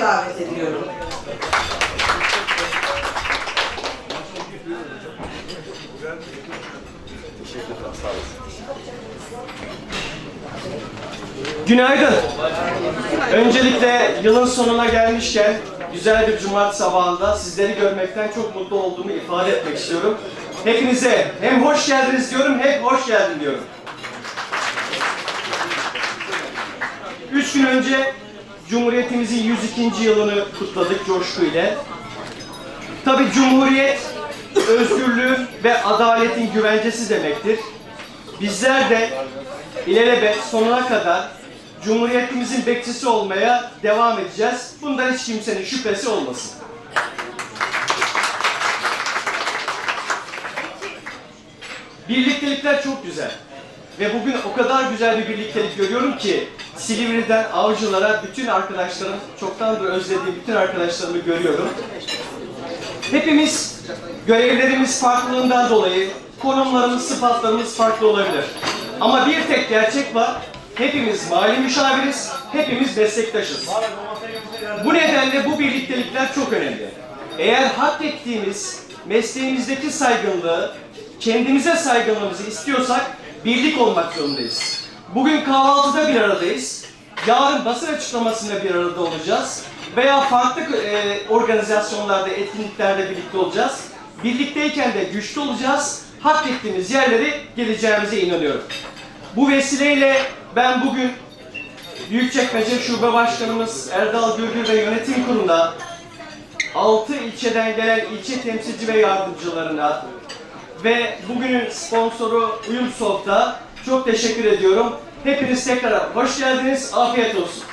davet ediyorum. Günaydın. Öncelikle yılın sonuna gelmişken güzel bir cumartesi sabahında sizleri görmekten çok mutlu olduğumu ifade etmek istiyorum. Hepinize hem hoş geldiniz diyorum hem hoş geldin diyorum. Üç gün önce Cumhuriyetimizin 102. yılını kutladık coşku ile. Tabi Cumhuriyet, özgürlüğün ve adaletin güvencesi demektir. Bizler de ilelebet sonuna kadar Cumhuriyetimizin bekçisi olmaya devam edeceğiz. Bundan hiç kimsenin şüphesi olmasın. Birliktelikler çok güzel. Ve bugün o kadar güzel bir birliktelik görüyorum ki Silivri'den avcılara bütün arkadaşlarım, çoktandır özlediğim bütün arkadaşlarımı görüyorum. Hepimiz görevlerimiz farklılığından dolayı konumlarımız, sıfatlarımız farklı olabilir. Ama bir tek gerçek var. Hepimiz mali müşaviriz, hepimiz meslektaşız. Bu nedenle bu birliktelikler çok önemli. Eğer hak ettiğimiz mesleğimizdeki saygınlığı, kendimize saygınlığımızı istiyorsak birlik olmak zorundayız. Bugün kahvaltıda bir aradayız. Yarın basın açıklamasında bir arada olacağız. Veya farklı e, organizasyonlarda, etkinliklerde birlikte olacağız. Birlikteyken de güçlü olacağız. Hak ettiğimiz yerlere geleceğimize inanıyorum. Bu vesileyle ben bugün Büyükçekmece Şube Başkanımız Erdal Gürgür ve Yönetim Kurulu'na 6 ilçeden gelen ilçe temsilci ve yardımcılarına ve bugünün sponsoru Uyumsoft'a çok teşekkür ediyorum. Hepiniz tekrar hoş geldiniz. Afiyet olsun.